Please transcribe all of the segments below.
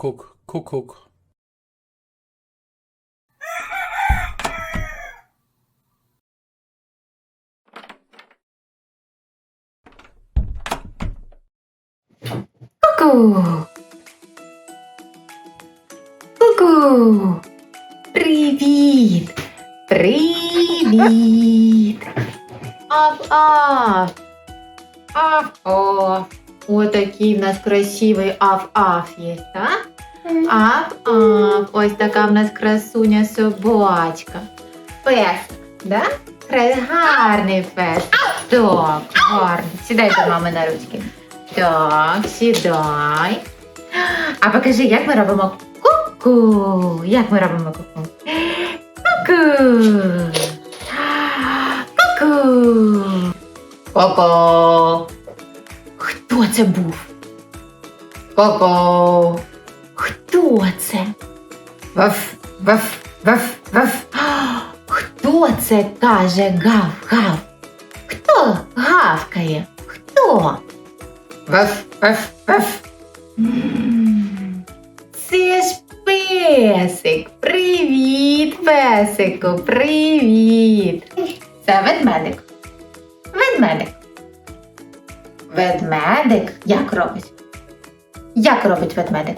Kuckuck, Kuckuck. Ку-ку. Ку-ку. Привіт. Привіт. Аф-аф. Аф-аф. Отакий в нас красивий аф-аф є, так? Аф-аф. Ось така в нас красуня собачка. Пес, да? Гарний пес. Так, гарний. Сідай до мами на ручки. Так, сідай. А покажи, як ми робимо ку-ку. Як ми робимо ку-ку? Ку-ку. Ку-ку. Ку-ку. Хто це був? Ку-ку. Хто це? Ваф, ваф, ваф, ваф. Хто це каже гав-гав? Хто гавкає? Хто? Ваф, ваф, ваф. Це ж песик. Привіт, песику, привіт. Це ведмедик. Ведмедик. Ведмедик як робить? Як робить ведмедик?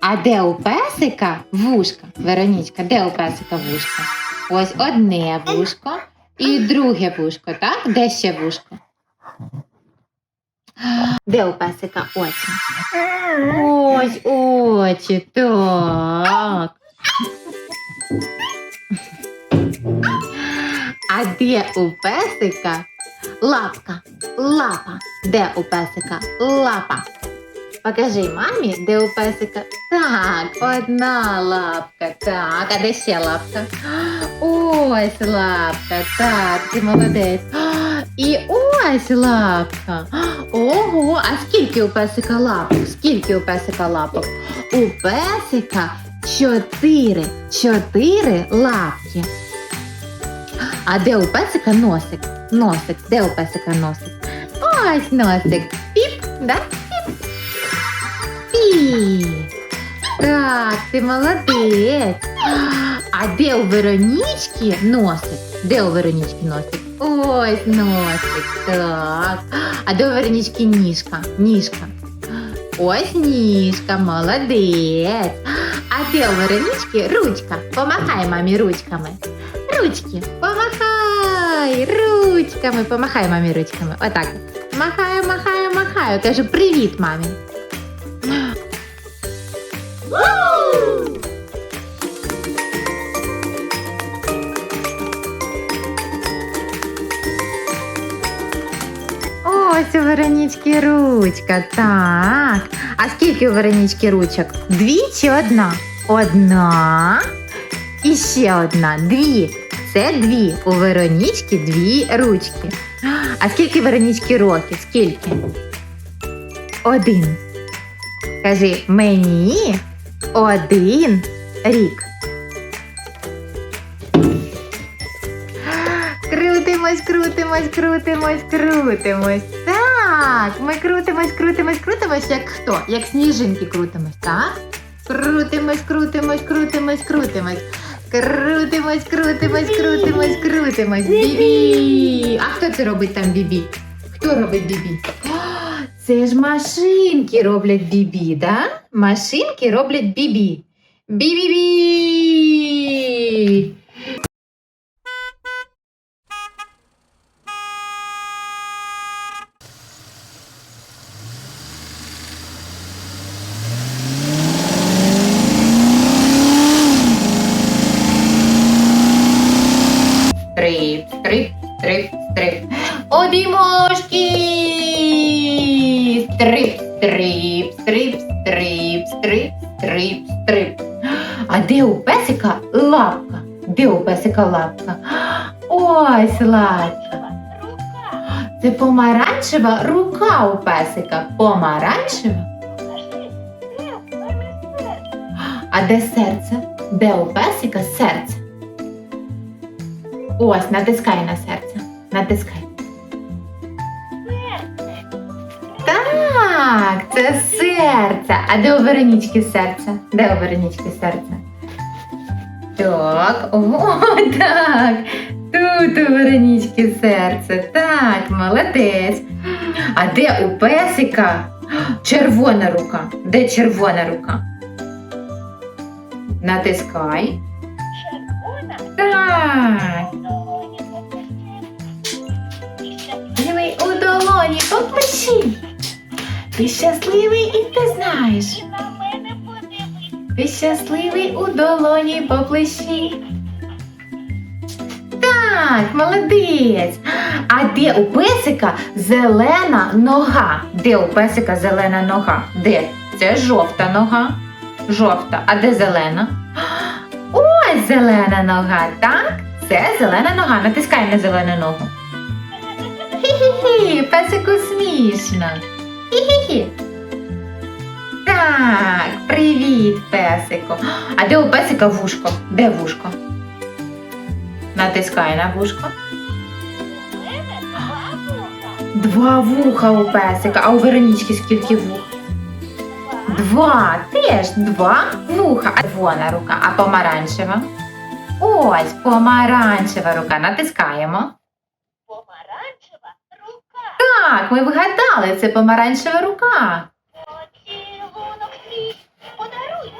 А де у песика вушка? Веронічка, де у песика вушка? Ось одне вушко і друге вушко, так? Де ще вушко? Де у песика очі? Ось очі, так. А де у песика лапка? Лапа. Де у песика лапа? Покажи мамі, де у песика. Так, одна лапка. Так, а де ще лапка? Ось лапка. Так, ти молодець. І ось лапка. Ого, а скільки у песика лапок? Скільки у песика лапок? У песика чотири. Чотири лапки. А де у песика носик? Носик. Де у песика носик? Ось носик. Піп, да? Піп. Так, ти молодець. А де у Веронічки носик? Де у Веронічки носик? Ось носик. Так. А де у Веронічки ніжка? Ніжка. Ось ніжка, молодець. А де у Веронічки ручка? Помахай мамі ручками. Ручки, помахай ручками, помахай мамі ручками. Отак. Махаю, махаю, махаю. Кажу привіт, мамі. Ось у Веронічки ручка. Так. А скільки у Веронічки ручок? Дві чи одна? Одна. І ще одна. Дві. Це дві. У Веронічки дві ручки. А скільки Веронічки років? Скільки? Один. Кажи мені один рік. Крутимось, крутимось, крутимось, крутимось. Так, ми крутимось, крутимось, крутимось, як хто? Як сніжинки крутимось, так? Крутимось, крутимось, крутимось, крутимось. Крутимось, крутимось, крутимось, крутимось. Бібі. А хто це робить там бібі? Хто робить бібі? Це ж машинки роблять бібі, да? Машинки роблять бібі. Бі-бі-бі! Стрип, стрип, стрип, стрип, стрип, стрип. А де у песика лапка? Де у песика лапка? Ось лапка. Це помаранчева рука у песика. Помаранчева. А де серце? Де у песика серце? Ось, натискай на серце. Натискай. Так, це серце. А де у Веронічки серце? Де у Веронічки серце? Так, о, так. Тут у Веронічки серце. Так, молодець. А де у песика червона рука? Де червона рука? Натискай. Червона? Так. Щасливий у долоні поплещи. Ти щасливий і ти знаєш. Ти щасливий у долоні поплещи. Так, молодець. А де у песика зелена нога? Де у песика зелена нога? Де? Це жовта нога. Жовта. А де зелена? Ось зелена нога, так? Це зелена нога. Натискай на зелену ногу. Хі-хі-хі, песику смішно. Хі-хі-хі. Так, привіт, песику. А де у песика вушко? Де вушко? Натискай на вушко. Два вуха у песика, а у Веронічки скільки вух? Два, теж два вуха. А вона рука, а помаранчева? Ось помаранчева рука. Натискаємо. Так, ми вгадали, це помаранчева рука. Подаруй.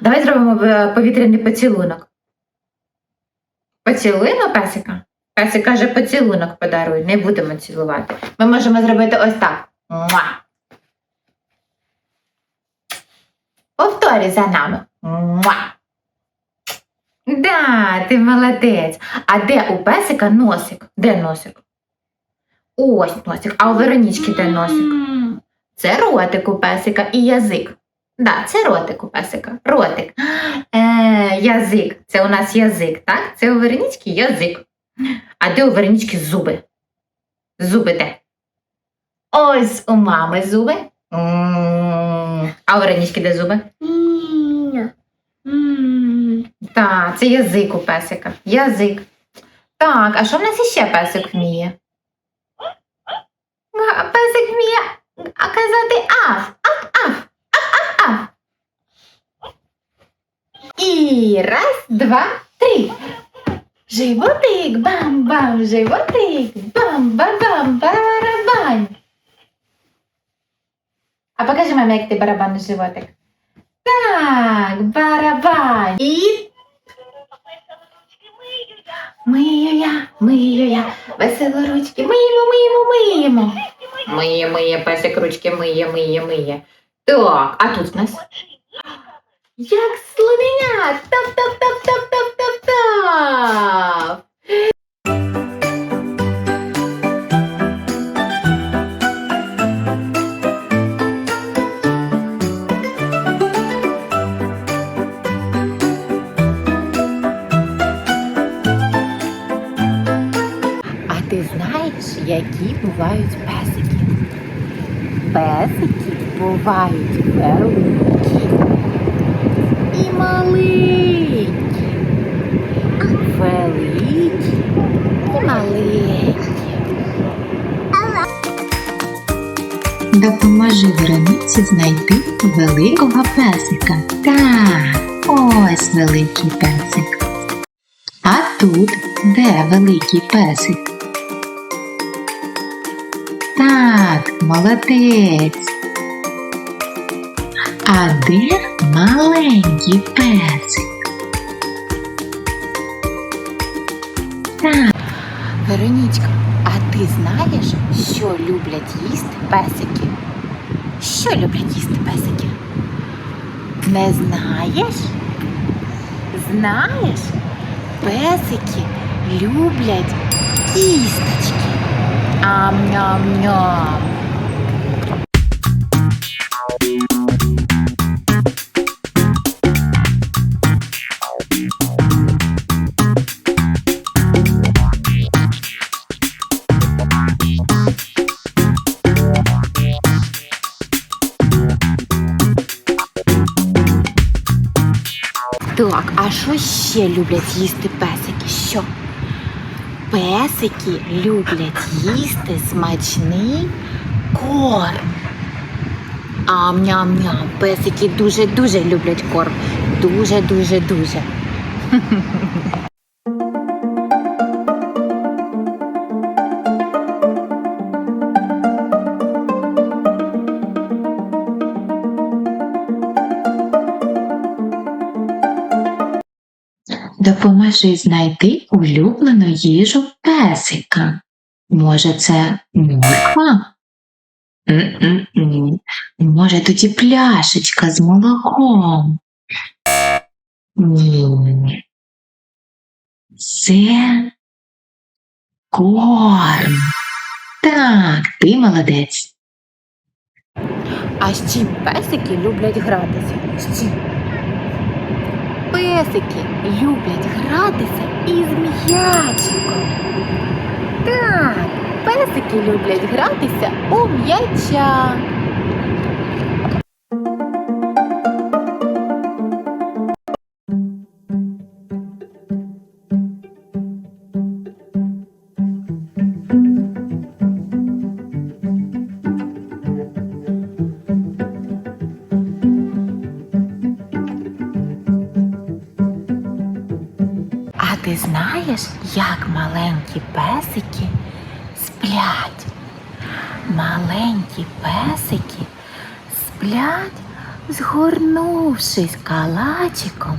Давай зробимо е, повітряний поцілунок. Поцілуємо песика? Песик каже, поцілунок подаруй, не будемо цілувати. Ми можемо зробити ось так. Муа. Повторюй за нами. Муа. Да, ти молодець. А де у песика носик? Де носик? Ось носик. А у Веронічки де носик? Це ротик у песика і язик. Да, це ротик у песика. Ротик. Е, язик. Це у нас язик, так? Це у Веронічки язик. А де у Веронічки зуби? Зуби де? Ось у мами зуби. А у Веронічки де зуби? Так, це язик у песика. Язик. Так, а що в нас іще песик вміє? А, Песик вміє а казати аф, аф, аф, аф, аф, аф. І раз, два, три. Животик, бам-бам, животик, бам-бам-бам, барабан. А покажи мамі, як ти барабан животик. Так, барабан. І мию я, мию я, весело ручки, миємо, миємо, миємо. Миє, миє, песик ручки миє, миє, миє. Так, а тут в нас як слонення. Тап, які бувають песики? Песики бувають великі і маленькі. Великі і маленькі. Допоможи Вероніці знайти великого песика. Так, ось великий песик. А тут де великий песик? Так, молодець. А де маленький песик? Так. Веронічка, а ти знаєш, що люблять їсти песики? Що люблять їсти песики? Не знаєш? Знаєш? Песики люблять кісточки. Ам-ням-ням. Так, а що ще люблять їсти песики? Що? Песики люблять їсти смачний корм. Ам-ням-ням. Песики дуже-дуже люблять корм. Дуже-дуже-дуже. Допоможи знайти улюблену їжу песика. Може, це морква? Може, тоді пляшечка з молоком? Ні. Це корм. Так, ти молодець. А чим песики люблять гратися? Чим? Песики люблять гратися із м'ячиком. Так, песики люблять гратися у м'яча. Знаєш, як маленькі песики сплять? Маленькі песики сплять, згорнувшись калачиком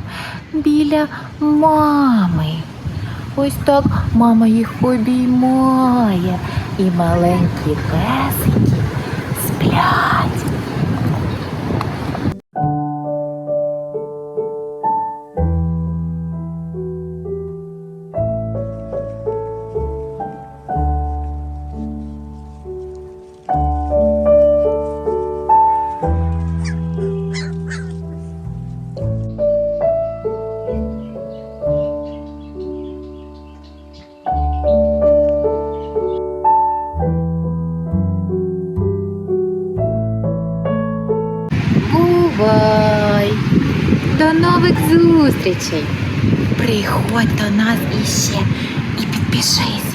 біля мами. Ось так мама їх обіймає, і маленькі песики сплять. Зустрічей! Приходь до нас іще і підпишись.